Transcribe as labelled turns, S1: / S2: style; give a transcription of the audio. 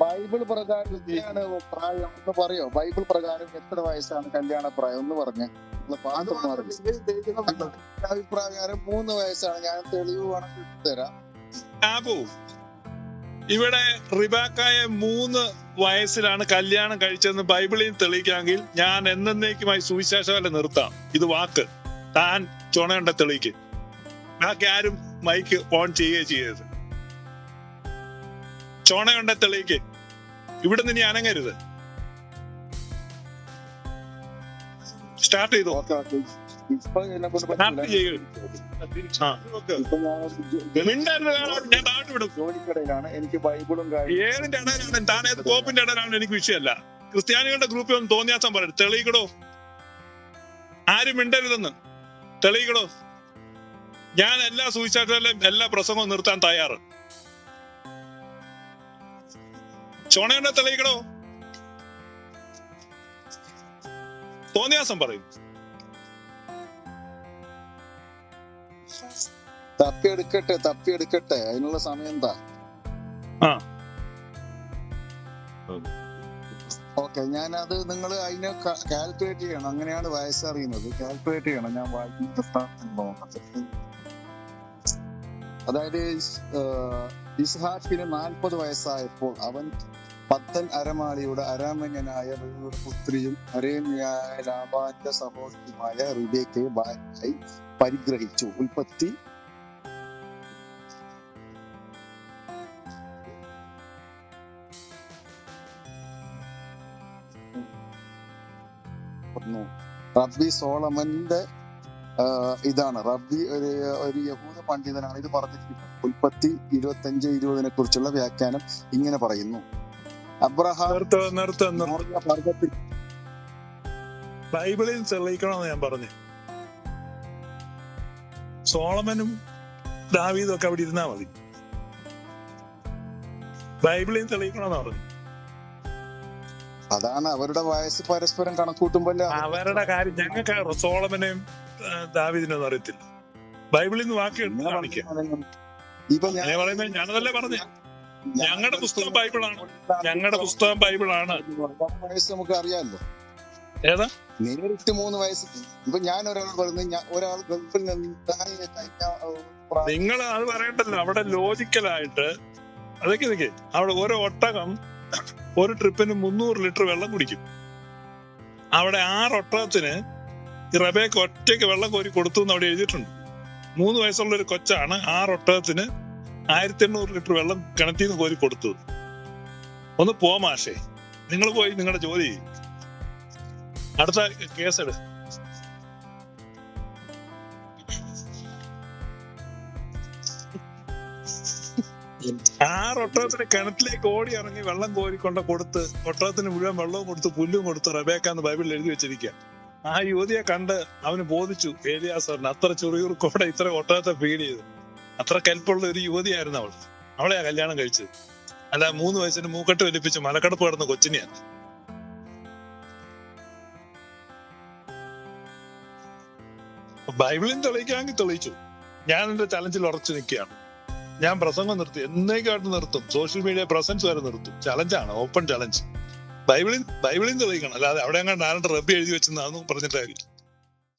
S1: Bible പ്രകാരം എത്രയാണ് പ്രായം എന്ന് പറയോ? ബൈബിൾ പ്രകാരം എത്ര വയസ്സാണ് കല്യാണ പ്രായം എന്ന് പറഞ്ഞ്. അഭിപ്രായം മൂന്ന് വയസ്സാണ്. ഞാൻ തെളിവ് വേണമെങ്കിൽ തരാം.
S2: ആബു ഇവിടെ റിബാക്കായ മൂന്ന് വയസ്സിലാണ് കല്യാണം കഴിച്ചതെന്ന് ബൈബിളിൽ തെളിയിക്കാമെങ്കിൽ ഞാൻ എന്നേക്കുമായി സുവിശേഷമല്ല നിർത്താം. ഇത് വാക്ക്. താൻ ചുണയുണ്ട തെളിയിക്ക് ബാക്കി ആരും മൈക്ക് ഓൺ ചെയ്യുകയും ചെയ്യരുത്. ചുണയുണ്ട തെളിയിക്ക്. ഇവിടെ നിന്ന് ഇനി അനങ്ങരുത്. സ്റ്റാർട്ട് ചെയ്തു? സ്റ്റാർട്ട് ചെയ്യുക
S1: ഞാൻ
S2: താഴ്ത്തി വിടും.
S1: ജോലിക്കിടയിലാണ്. എനിക്ക് ബൈബിളും കാര്യം
S2: ഏതിന്റെ ഇടയിലാണ്? താൻ ഏത് കോപ്പിന്റെ ഇടയിലാണ്? എനിക്ക് വിഷയമല്ല. ക്രിസ്ത്യാനികളുടെ ഗ്രൂപ്പിൽ ഒന്ന് തോന്നിയാസം പറയും. തെളിയിക്കടോ. ആരും മിണ്ടരുതെന്ന്. തെളിയിക്കടോ. ഞാൻ എല്ലാ സുവിശേഷത്തിലും എല്ലാ പ്രസംഗവും നിർത്താൻ തയ്യാറ്. ചോണയുടെ തെളിയിക്കണോ? തോന്നിയാസം പറയും.
S1: തപ്പിയെടുക്കട്ടെ തപ്പിയെടുക്കട്ടെ. അതിനുള്ള സമയം എന്താ. ഓക്കെ ഞാനത് നിങ്ങൾ അതിനെ കാൽക്കുലേറ്റ് ചെയ്യണം. അങ്ങനെയാണ് വയസ്സറിയുന്നത്. കാൽക്കുലേറ്റ് ചെയ്യണം. ഞാൻ വായിക്കുന്നത് അതായത് ഇസ്- പിന്നെ നാൽപ്പത് വയസ്സായപ്പോൾ അവൻ പത്തൻ അരമാളിയുടെ അരാമന്യനായ പുത്രിയും അരേമ്യായ ലാബാന്റെ സഹോദരിയുമായ റിബേക്കയെ ഭാര്യയായി പരിഗ്രഹിച്ചു. ഉൽപ്പത്തി റബ്ബി സോളമന്റെ ഇതാണ്. റബ്ബി ഒരു ഒരു യഹൂദ പണ്ഡിതനാണ്. ഇത് പറഞ്ഞിരിക്കുന്നത് ഉൽപ്പത്തി ഇരുപത്തി അഞ്ച് ഇരുപതിനെ കുറിച്ചുള്ള വ്യാഖ്യാനം ഇങ്ങനെ പറയുന്നു. അബ്രഹാം
S2: ബൈബിളിൽ തെളിയിക്കണമെന്ന് ഞാൻ പറഞ്ഞു. സോളമനും ദാവീദും ഒക്കെ അവിടെ ഇരുന്നാ മതി. ബൈബിളിൽ തെളിയിക്കണമെന്ന് പറഞ്ഞു.
S1: അതാണ് അവരുടെ വയസ്സ് പരസ്പരം കണക്കൂട്ടുമ്പോൾ
S2: അവരുടെ കാര്യം ഞങ്ങൾക്ക് സോളമനെയും ആ, അറിയത്തില്ല. ബൈബിളിൽ നിന്ന് വാക്ക് എടുത്ത് കാണിക്കുക
S1: ഇപ്പൊ ഞാൻ
S2: പറയുന്നത് ഞാനതല്ലേ പറഞ്ഞു? ഞങ്ങളുടെ പുസ്തകം ബൈബിളാണ്. ഞങ്ങളുടെ പുസ്തകം ബൈബിളാണ്.
S1: വയസ്സ് നമുക്ക് അറിയാമല്ലോ.
S2: ഏതാ?
S1: നേരിട്ട് മൂന്ന് വയസ്സ്. ഇപ്പൊ ഞാൻ ഒരാൾ പറഞ്ഞു ഒരാൾ ഗൾഫിൽ നിന്ന്
S2: നിങ്ങൾ അത് പറയണ്ടല്ലോ. അവിടെ ലോജിക്കലായിട്ട് അതൊക്കെ ഇതൊക്കെ. അവിടെ ഓരോ ഒട്ടകം ഒരു ട്രിപ്പിന് മുന്നൂറ് ലിറ്റർ വെള്ളം കുടിക്കും. അവിടെ ആറ് ഒട്ടകത്തിന് ഈ റബേക്ക് ഒറ്റയ്ക്ക് വെള്ളം കോരി കൊടുത്തു എന്ന് അവിടെ എഴുതിയിട്ടുണ്ട്. മൂന്ന് വയസ്സുള്ള ഒരു കൊച്ചാണ് ആ ഒട്ടകത്തിന് ആയിരത്തി എണ്ണൂറ് ലിറ്റർ വെള്ളം കിണറ്റിൽ നിന്ന് കോരി കൊടുത്തത് ഒന്ന് പോമാഷേ നിങ്ങൾ പോയി നിങ്ങളുടെ ജോലി അടുത്ത അടുത്ത കേസെടു ആ കിണറ്റിലേക്ക് ഓടി ഇറങ്ങി വെള്ളം കോരിക്കൊണ്ട് കൊടുത്ത് ഒട്ടകത്തിന് മുഴുവൻ വെള്ളവും കൊടുത്ത് പുല്ലും കൊടുത്ത് റബേക്കാന്ന് ബൈബിളിൽ എഴുതി വെച്ചിരിക്കുക ആ യുവതിയെ കണ്ട് അവന് ബോധിച്ചു ഏലിയാസറിന് അത്ര ചെറിയൂർക്കോടെ ഇത്ര ഒട്ടകത്തെ ഫീഡ് ചെയ്തു. അത്ര കൽപ്പുള്ള ഒരു യുവതിയായിരുന്നു അവൾ. അവളെയാ കല്യാണം കഴിച്ചത്. അല്ല മൂന്ന് വയസ്സിന് മൂക്കെട്ട് വലിപ്പിച്ച് മലക്കടപ്പ് കിടന്ന കൊച്ചിനെയാണ് ബൈബിളിൽ തെളിയിക്കാമെങ്കിൽ തെളിയിച്ചു. ഞാൻ എന്റെ ചലഞ്ചിൽ ഉറച്ചു നിൽക്കുകയാണ്. ഞാൻ പ്രസംഗം നിർത്തി എന്നേക്കായിട്ട് നിർത്തും. സോഷ്യൽ മീഡിയ പ്രസൻസ് വരെ നിർത്തും. ചലഞ്ചാണ് ഓപ്പൺ ചലഞ്ച് ബൈബിളിൽ ബൈബിളിൽ തെളിയിക്കണം. അല്ലാതെ അവിടെ എങ്ങാണ്ട് ആരുടെ റബ്ബി എഴുതി വെച്ചെന്നാന്നും പറഞ്ഞിട്ട് കാര്യം